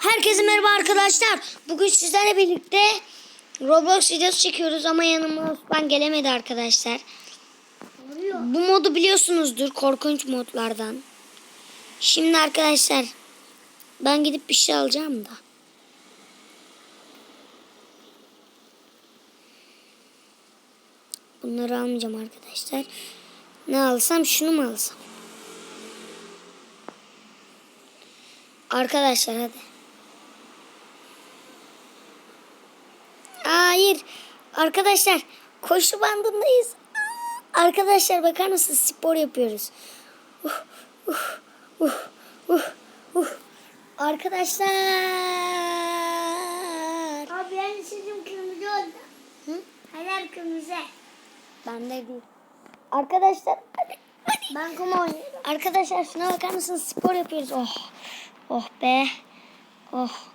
Herkese merhaba arkadaşlar. Bugün sizlerle birlikte Roblox videosu çekiyoruz ama yanıma Osman gelemedi arkadaşlar. Bu modu biliyorsunuzdur korkunç modlardan. Şimdi arkadaşlar ben gidip bir şey alacağım da. Bunları almayacağım arkadaşlar. Ne alsam şunu mu alsam? Arkadaşlar hadi. Hayır. Arkadaşlar koşu bandındayız. Arkadaşlar bakar mısınız spor yapıyoruz. Uh, uh, uh, uh, uh. Arkadaşlar. Abi ben istediğim kırmızı oldu. Hı? Kırmızı. Ben de değil. Arkadaşlar hadi, hadi. Ben kum oynuyorum. Arkadaşlar şuna bakar mısınız? Spor yapıyoruz. Oh. Oh be. Oh.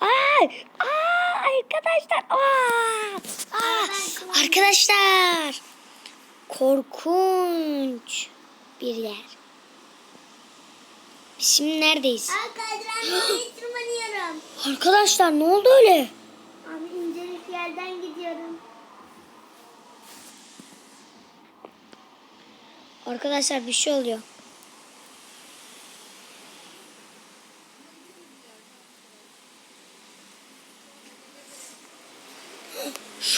Ay! Aa, arkadaşlar. Aa! Aa! Arkadaşlar. Korkunç bir yer. Biz şimdi neredeyiz? Arkadaşlar ne oldu öyle? Abi incelik yerden gidiyorum. Arkadaşlar bir şey oluyor.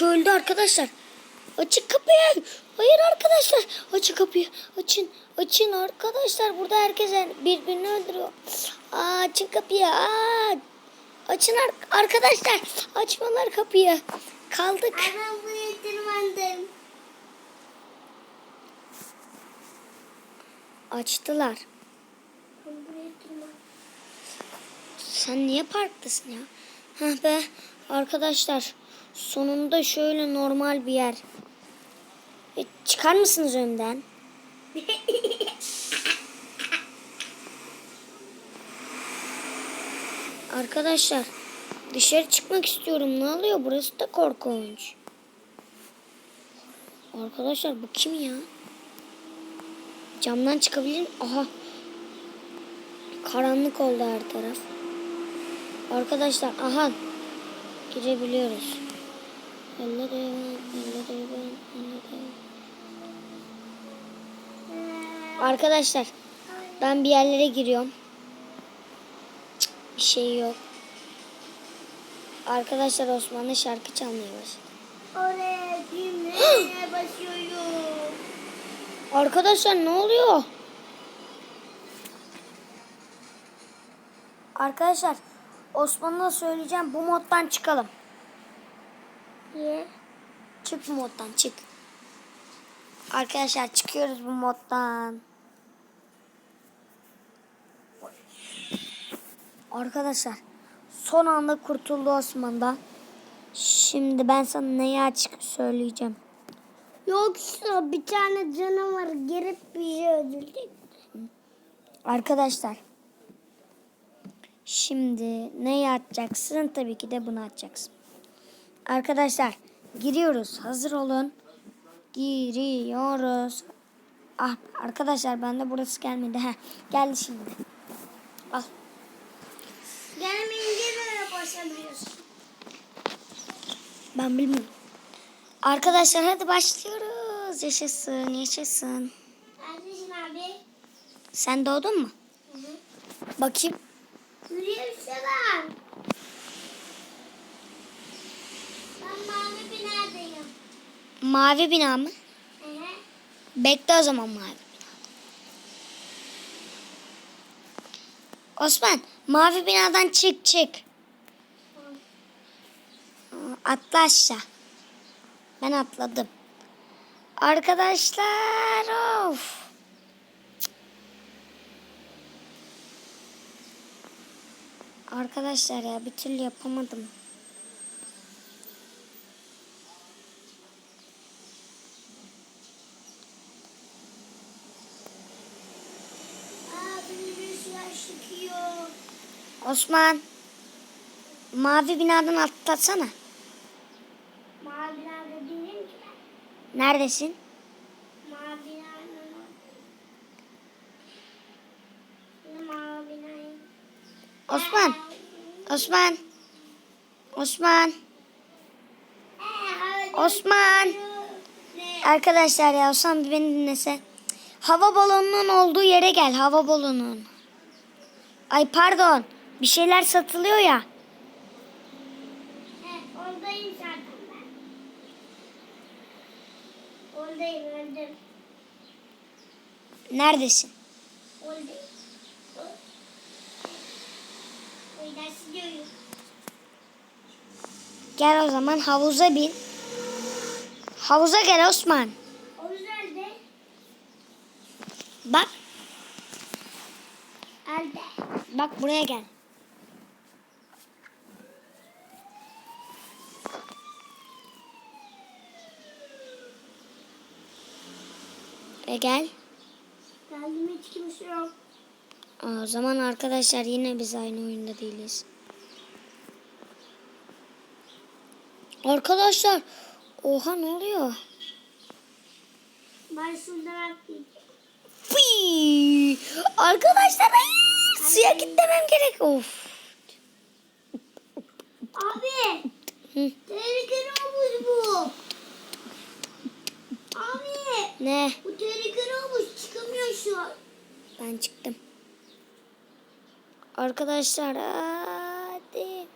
Şöyle arkadaşlar. Açın kapıyı. Hayır arkadaşlar. Açın kapıyı. Açın. Açın arkadaşlar. Burada herkes birbirini öldürüyor. Aa, açın kapıyı. Aa, açın ar- arkadaşlar. Açmalar kapıyı. Kaldık. Ben buraya tırmandım. Açtılar. Sen niye parktasın ya? Heh be arkadaşlar sonunda şöyle normal bir yer. E, çıkar mısınız önden? Arkadaşlar dışarı çıkmak istiyorum. Ne oluyor? Burası da korkunç. Arkadaşlar bu kim ya? Camdan çıkabilir mi? Aha. Karanlık oldu her taraf. Arkadaşlar aha girebiliyoruz. Arkadaşlar ben bir yerlere giriyorum. Cık, Bir şey yok. Arkadaşlar Osmanlı şarkı çalmaya başladı. Oraya düğmeye basıyorum. Arkadaşlar ne oluyor? Arkadaşlar Osmanlı'na söyleyeceğim bu moddan çıkalım. Niye? Çık bu moddan çık. Arkadaşlar çıkıyoruz bu moddan. Arkadaşlar son anda kurtuldu Osman'dan. Şimdi ben sana neyi açık söyleyeceğim. Yoksa bir tane canavar gelip bizi öldürecek. Arkadaşlar şimdi neyi atacaksın? Tabii ki de bunu atacaksın. Arkadaşlar giriyoruz. Hazır olun. Giriyoruz. Ah arkadaşlar bende burası gelmedi. Heh, geldi şimdi. Al. Gelmeyince böyle basabiliyorsun. Ben bilmiyorum. Arkadaşlar hadi başlıyoruz. Yaşasın, yaşasın. Neredesin abi? Sen doğdun mu? Hı hı. Bakayım. Yürüyüşseler. Ben mavi binadayım. Mavi bina mı? Ehe. Bekle o zaman mavi binada. Osman mavi binadan çık çık. Atla aşağı. Ben atladım. Arkadaşlar of. Arkadaşlar ya bir türlü yapamadım. Aa bir rüzgar çıkıyor. Osman mavi binadan atlasana. Mavi binada değilim ki ben. Neredesin? Mavi binada. Mavi binayım. Osman. Osman. Osman. Osman. Arkadaşlar ya Osman bir beni dinlese. Hava balonunun olduğu yere gel. Hava balonunun. Ay pardon. Bir şeyler satılıyor ya. Oradayım zaten ben. Oradayım öldüm. Neredesin? Oradayım. Gel o zaman havuza bin. Havuza gel Osman. Havuz nerede? Bak. Nerede? Bak buraya gel. E gel. Geldim hiç kimse yok. O zaman arkadaşlar yine biz aynı oyunda değiliz. Arkadaşlar. Oha ne oluyor? Ben şuradan! Arkadaşlar ay, suya gitmem gerek. Of. Abi. Tehlikeli olmuş bu. Ne? Bu tehlikeli olmuş. Çıkamıyor şu an. Ben çıktım. Arkadaşlar hadi.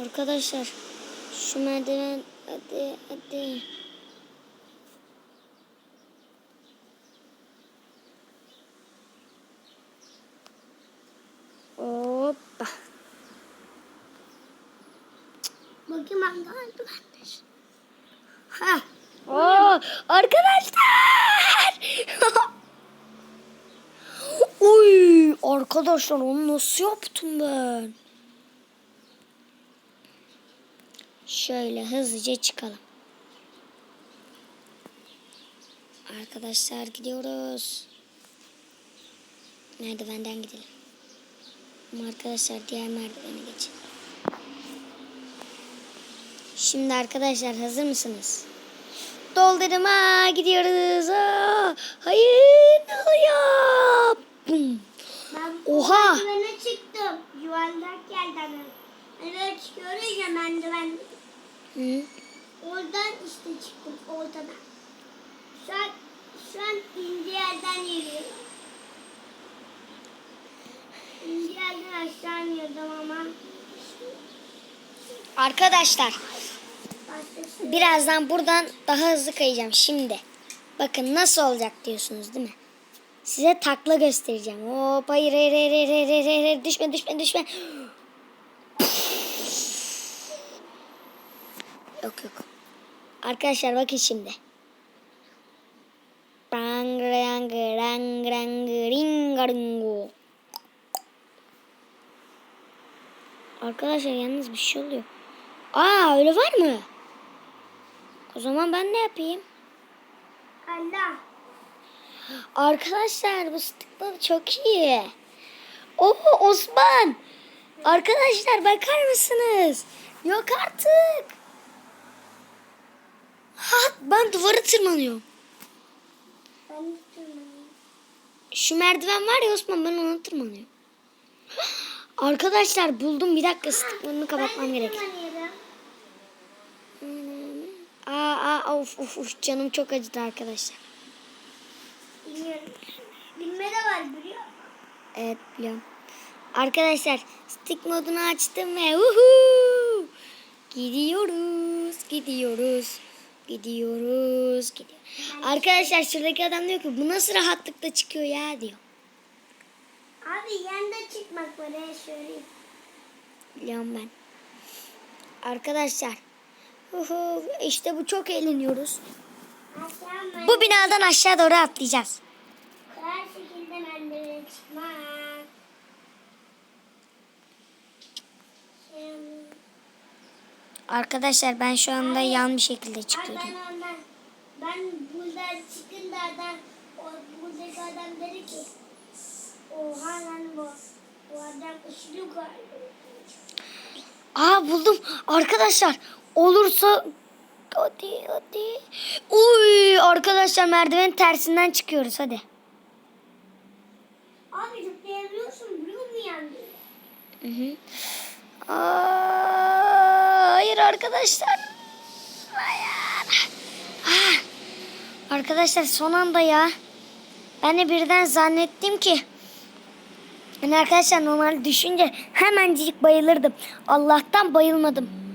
Arkadaşlar şu merdiven hadi hadi. Ha. Oo, arkadaşlar. Uy, arkadaşlar onu nasıl yaptım ben? Şöyle hızlıca çıkalım. Arkadaşlar gidiyoruz. Merdivenden gidelim. Ama arkadaşlar diğer merdivene geçelim. Şimdi arkadaşlar hazır mısınız? Doldurma gidiyoruz. Aa, hayır ne oluyor? Bum. Ben Oha! merdivene çıktım. Yuvarlak yerden. Hani böyle çıkıyoruz ya merdiven. Hı. Oradan işte çıktım ortadan. Şu an, şu an ince yerden yürüyorum. İnce yerden aşağı iniyordum ama. Arkadaşlar. Birazdan buradan daha hızlı kayacağım şimdi. Bakın nasıl olacak diyorsunuz değil mi? Size takla göstereceğim. Hop hayır hayır hayır hayır hayır hayır, hayır, hayır. düşme düşme düşme. Yok yok. Arkadaşlar bakın şimdi. Rang rang rang rang ring. Arkadaşlar yalnız bir şey oluyor. Aa öyle var mı? O zaman ben ne yapayım? Allah. Arkadaşlar bu stickler çok iyi. Oo Osman. Arkadaşlar bakar mısınız? Yok artık. Ha, ben duvara tırmanıyorum. Ben tırmanıyorum. Şu merdiven var ya Osman ben ona tırmanıyorum. Arkadaşlar buldum bir dakika sticklerını kapatmam gerek. Aa, aa of of of canım çok acıdı arkadaşlar. Bilmiyorum. Bilme de var biliyor musun? Evet biliyorum. Arkadaşlar stick modunu açtım ve uhu! Gidiyoruz, gidiyoruz, gidiyoruz, gidiyoruz. Arkadaşlar şuradaki adam diyor ki bu nasıl rahatlıkla çıkıyor ya diyor. Abi yanda çıkmak var söyleyeyim. Biliyorum ben. Arkadaşlar işte bu çok eğleniyoruz. Bu binadan aşağı doğru atlayacağız. Her şekilde Arkadaşlar ben şu anda yan bir şekilde Abi çıkıyordum. ben ondan, ben burada çıkınca adam, o, buradaki adam dedi ki, oha lan bu, bu adam ışılı galiba. Aa buldum. Arkadaşlar olursa hadi hadi. Uy arkadaşlar merdiven tersinden çıkıyoruz hadi. Abi zıplayabiliyorsun biliyor musun yani? Hı hı. Aa, hayır arkadaşlar. Hayır. Ah. Arkadaşlar son anda ya. Ben de birden zannettim ki. Yani arkadaşlar normal düşünce hemencik bayılırdım. Allah'tan bayılmadım.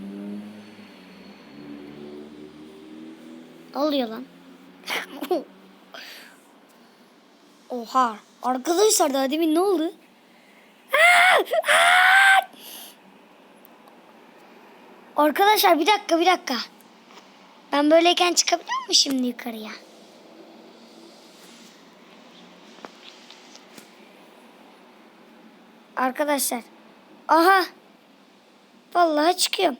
Ne oluyor lan? Oha. Arkadaşlar daha demin ne oldu? Arkadaşlar bir dakika bir dakika. Ben böyleyken çıkabiliyor muyum şimdi yukarıya? Arkadaşlar. Aha. Vallahi çıkıyorum.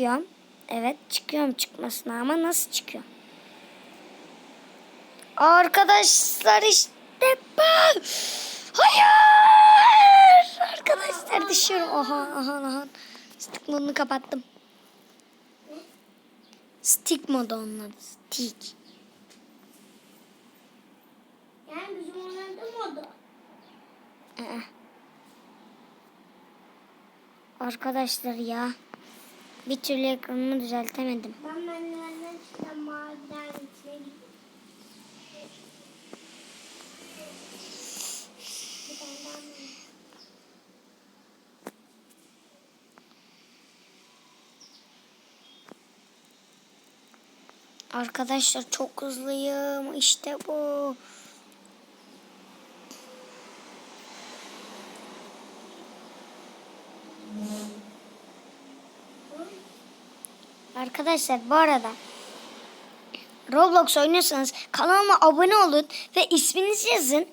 Çıkıyorum. Evet çıkıyorum çıkmasına ama nasıl çıkıyorum? Arkadaşlar işte bu. Hayır. Arkadaşlar düşüyorum. Aha aha aha. Stick modunu kapattım. Stick modu onun adı. Stick. Yani bizim oynadığım modu. Aa. Arkadaşlar ya. Bir türlü ekranımı düzeltemedim. Ben merdivenden çıktım maviden içine? Arkadaşlar çok hızlıyım. İşte bu. Arkadaşlar bu arada Roblox oynuyorsanız kanalıma abone olun ve isminizi yazın.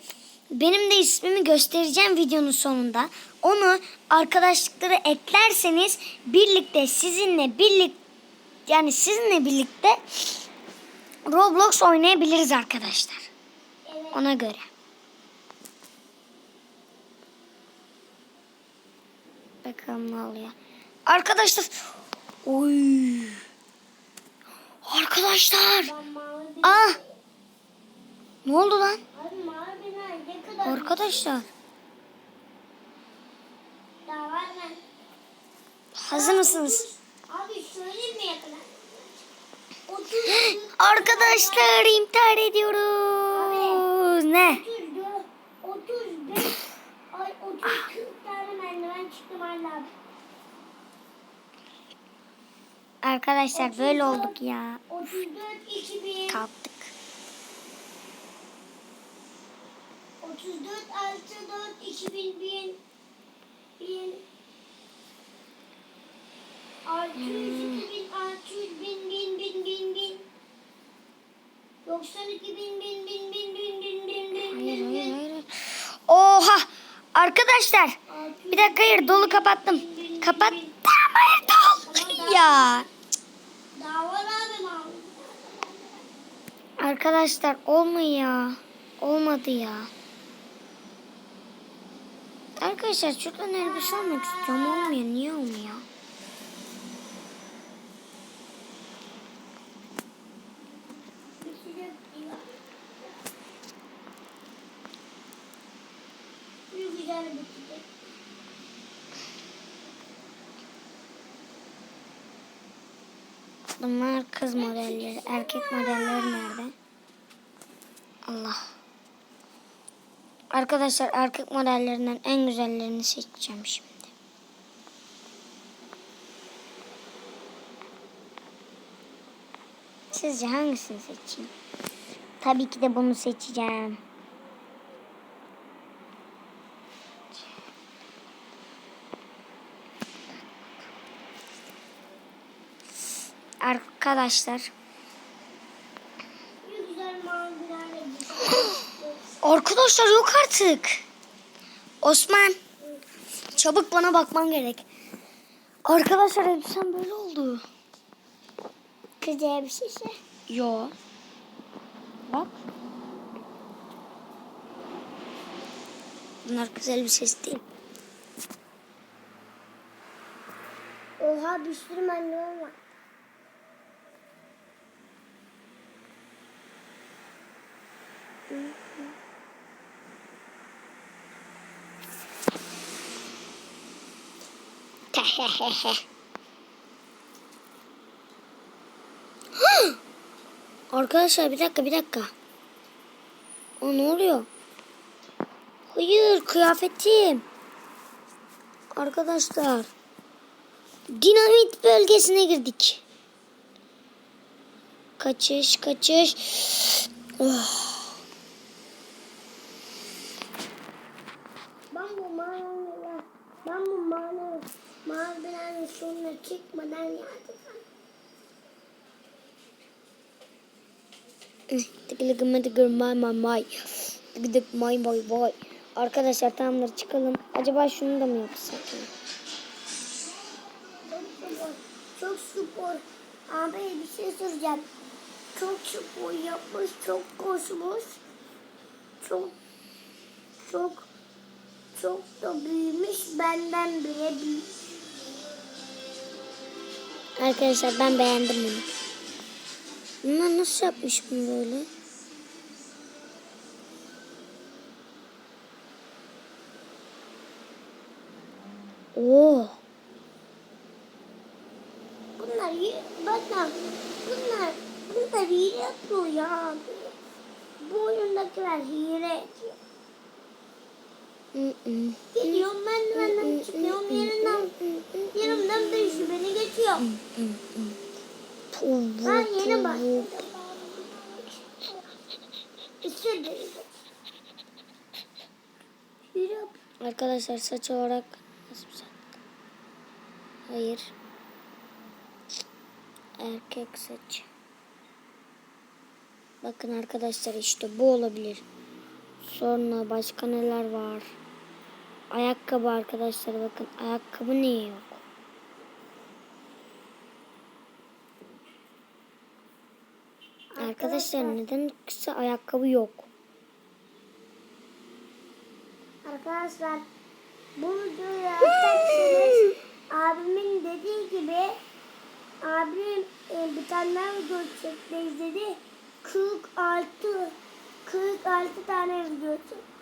Benim de ismimi göstereceğim videonun sonunda. Onu arkadaşlıklara eklerseniz birlikte sizinle birlikte yani sizinle birlikte Roblox oynayabiliriz arkadaşlar. Ona göre. Bakalım ne oluyor. Arkadaşlar. Oy. Arkadaşlar. Ah. Ne oldu lan? Arkadaşlar. Hazır mısınız? Abi şöyle mi? Arkadaşlar imtihan ediyoruz. Ne? 34, ay 30 tane merdiven çıktım Allah'ım. Arkadaşlar böyle olduk ya. 34, 2000, Kalktık. 34 artı 4, 2000, 1000, 1000, 600, 2000, 600, 1000, 1000, 1000, 1000, 1000. 92 bin bin bin bin bin bin bin bin Hayır bin hayır hayır. Oha. Arkadaşlar. Bir dakika hayır dolu kapattım. Kapattım ya. Arkadaşlar olmuyor. Olmadı ya. Arkadaşlar çocuklar öyle bir şey olmak istiyorum. Olmuyor. Niye olmuyor? Bunlar kız modelleri. Erkek modelleri nerede? Allah. Arkadaşlar erkek modellerinden en güzellerini seçeceğim şimdi. Sizce hangisini seçeyim? Tabii ki de bunu seçeceğim. Arkadaşlar Bir güzel. Arkadaşlar yok artık. Osman. Çabuk bana bakman gerek. Arkadaşlar elbisem böyle oldu. Güzel bir şişe. Yo. Bak. Bunlar kız elbisesi değil. Oha bir sürü mandalina var. Arkadaşlar bir dakika bir dakika. O ne oluyor? Hayır kıyafetim. Arkadaşlar. Dinamit bölgesine girdik. Kaçış kaçış. Oh. Ben bu mağaraya, ben bu mağara, mağaradan sonra çıkmadan yardım Tıklıkıma tıkır may may may. Tık tık may may may. Arkadaşlar tamamdır çıkalım. Acaba şunu da mı yapsak? ya? Çok spor, çok spor. Abi bir şey soracağım. Çok spor yapmış, çok koşmuş. Çok, çok, çok da büyümüş. Benden bile büyük. Arkadaşlar ben beğendim bunu. Bunlar nasıl yapmış bunu böyle? Oo. Bunlar bakın. Bunlar, bunlar hile yapıyor ya. Bu oyundakiler hile yapıyor. Gidiyorum ben benden çıkıyorum yerinden. Yerimden değişiyor beni geçiyor. Ben yeni başladım. Arkadaşlar saç olarak nasıl? Hayır. Erkek saçı. Bakın arkadaşlar işte bu olabilir. Sonra başka neler var? Ayakkabı arkadaşlar bakın. Ayakkabı niye yok? Arkadaşlar neden kısa ayakkabı yok? Arkadaşlar bu videoyu atarsanız abimin dediği gibi abim e, bir tane daha video çekmeyiz dedi. 46 46 tane video çekmiş.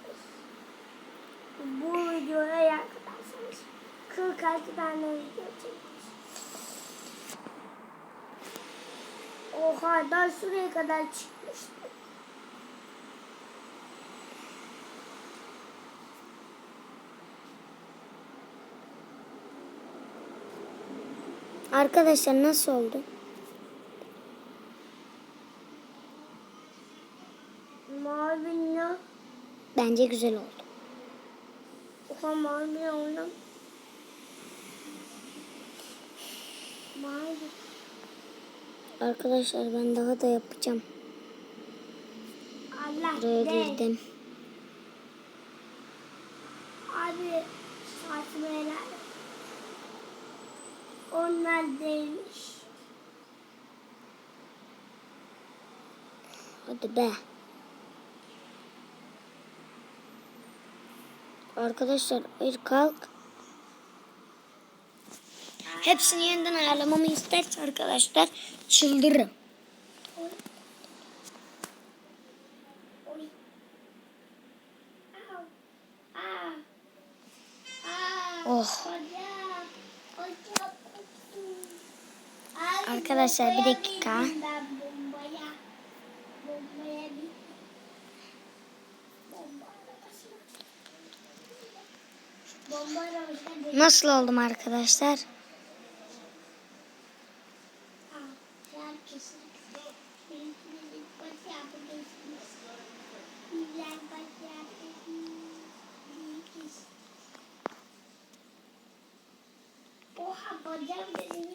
Bu videoya yaklaşmış. 46 tane video çekmiş. Oha daha şuraya kadar çıkmıştı. Arkadaşlar nasıl oldu? Mavi ne? Bence güzel oldu. Oha mavi oğlum? Mavi. Arkadaşlar ben daha da yapacağım. Allah Buraya de. girdim. Abi saçma helal. Onlar değilmiş. Hadi be. Arkadaşlar hayır kalk. Hepsini yeniden ayarlamamı isterse arkadaşlar çıldırırım. Oh. Arkadaşlar, bir dakika. Nasıl oldum arkadaşlar?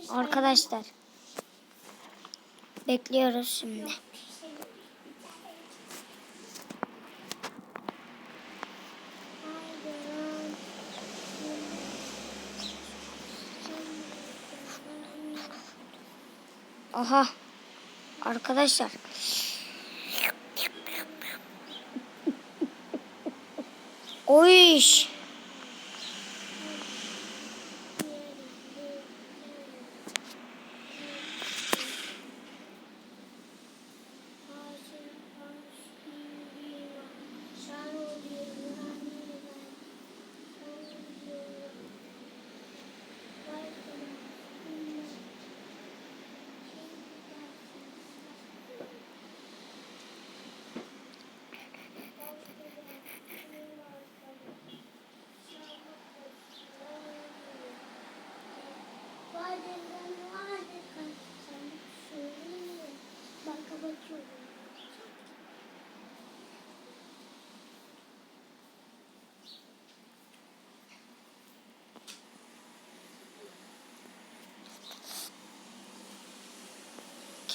Arkadaşlar. Bekliyoruz şimdi. Aha. Arkadaşlar. Oy.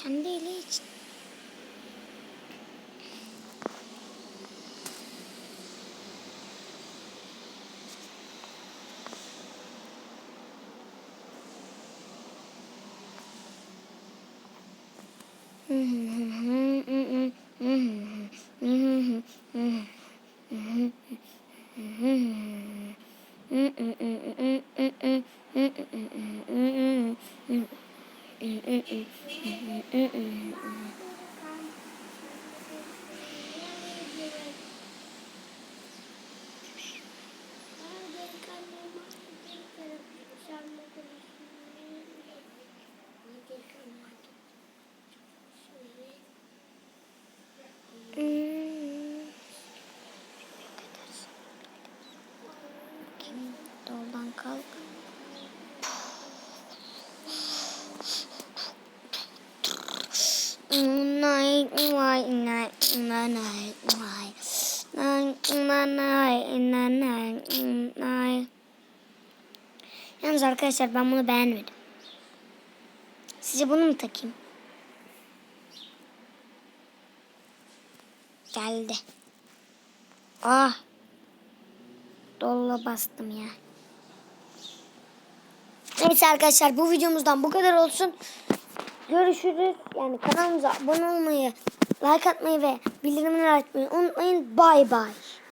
Kendi eli için. Yalnız arkadaşlar ben bunu beğenmedim. Size bunu mu takayım? Geldi. Ah. Dolla bastım ya. Neyse arkadaşlar bu videomuzdan bu kadar olsun. Görüşürüz. Yani kanalımıza abone olmayı, like atmayı ve bildirimleri açmayı unutmayın. Bay bay.